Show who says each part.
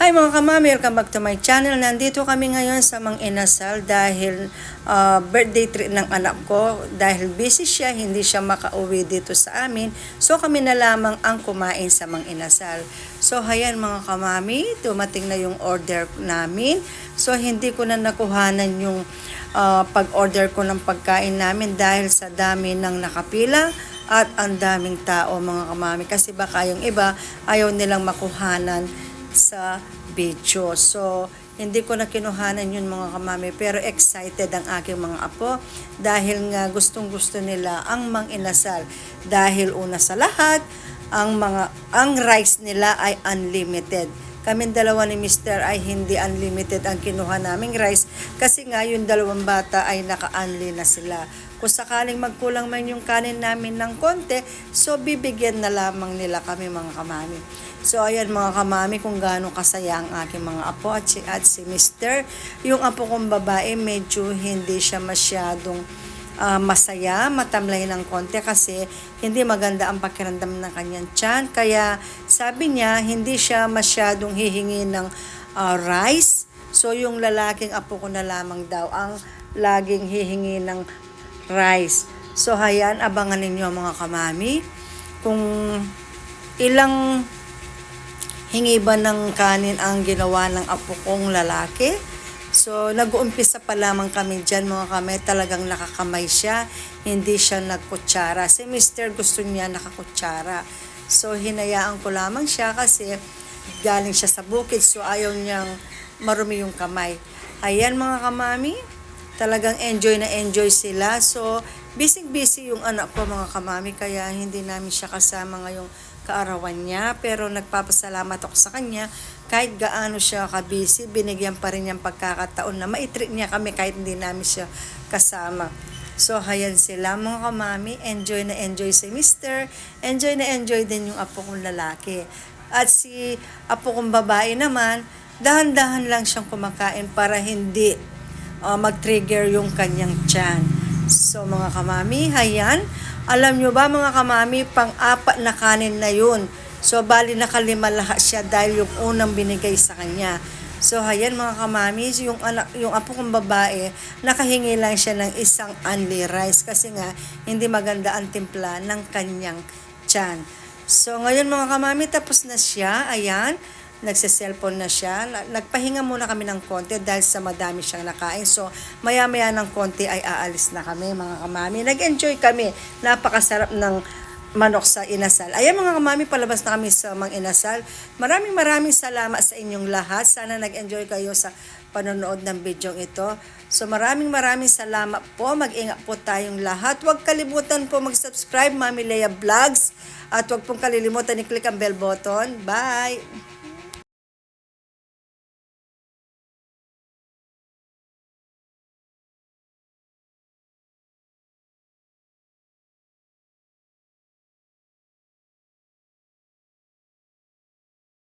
Speaker 1: Hi mga kamami, welcome back to my channel. Nandito kami ngayon sa Mang Inasal dahil uh, birthday treat ng anak ko. Dahil busy siya, hindi siya makauwi dito sa amin. So kami na lamang ang kumain sa Mang Inasal. So hayan mga kamami, dumating na yung order namin. So hindi ko na nakuhanan yung uh, pag-order ko ng pagkain namin dahil sa dami ng nakapila at ang daming tao mga kamami. Kasi baka yung iba ayaw nilang makuhanan sa video. So, hindi ko na kinuhanan yun mga kamami, pero excited ang aking mga apo dahil nga gustong gusto nila ang mang inasal. Dahil una sa lahat, ang mga ang rice nila ay unlimited. Kaming dalawa ni Mr. ay hindi unlimited ang kinuha naming rice kasi nga yung dalawang bata ay naka-unli na sila. Kung sakaling magkulang man yung kanin namin ng konti, so bibigyan na lamang nila kami mga kamami. So ayan mga kamami kung gaano kasaya ang aking mga apo at si, at si Mr. Yung apo kong babae medyo hindi siya masyadong ah, masaya, matamlay ng konti kasi hindi maganda ang pakiramdam ng kanyang tiyan. Kaya sabi niya, hindi siya masyadong hihingi ng ah, rice. So yung lalaking apo ko na lamang daw ang laging hihingi ng rice. So hayan, abangan ninyo mga kamami kung ilang hingi ba ng kanin ang ginawa ng apo kong lalaki. So, nag-uumpisa pa lamang kami dyan mga kamay. Talagang nakakamay siya. Hindi siya nagkutsara. Si Mr. gusto niya nakakutsara. So, hinayaan ko lamang siya kasi galing siya sa bukid. So, ayaw niyang marumi yung kamay. Ayan mga kamami. Talagang enjoy na enjoy sila. So, busy-busy yung anak ko mga kamami. Kaya hindi namin siya kasama ngayong kaarawan niya. Pero nagpapasalamat ako sa kanya kahit gaano siya kabisi, binigyan pa rin niyang pagkakataon na maitreat niya kami kahit hindi namin siya kasama. So, hayan sila mga kamami. Enjoy na enjoy si Mister. Enjoy na enjoy din yung apo kong lalaki. At si apo kong babae naman, dahan-dahan lang siyang kumakain para hindi uh, mag-trigger yung kanyang tiyan. So, mga kamami, hayan. Alam nyo ba mga kamami, pang-apat na kanin na yun. So, bali nakalima lahat siya dahil yung unang binigay sa kanya. So, hayan mga kamami, yung, anak, yung apo kong babae, nakahingi lang siya ng isang only rice kasi nga hindi maganda ang timpla ng kanyang tiyan. So, ngayon mga kamami, tapos na siya. Ayan, nagse-cellphone na siya. Nagpahinga muna kami ng konti dahil sa madami siyang nakain. So, maya-maya ng konti ay aalis na kami mga kamami. Nag-enjoy kami. Napakasarap ng manok sa inasal. Ayan mga kamami, palabas na kami sa mga inasal. Maraming maraming salamat sa inyong lahat. Sana nag-enjoy kayo sa panonood ng video ito. So maraming maraming salamat po. Mag-ingat po tayong lahat. Huwag kalimutan po mag-subscribe, Mami Leia Vlogs. At huwag pong kalilimutan i-click ang bell button. Bye!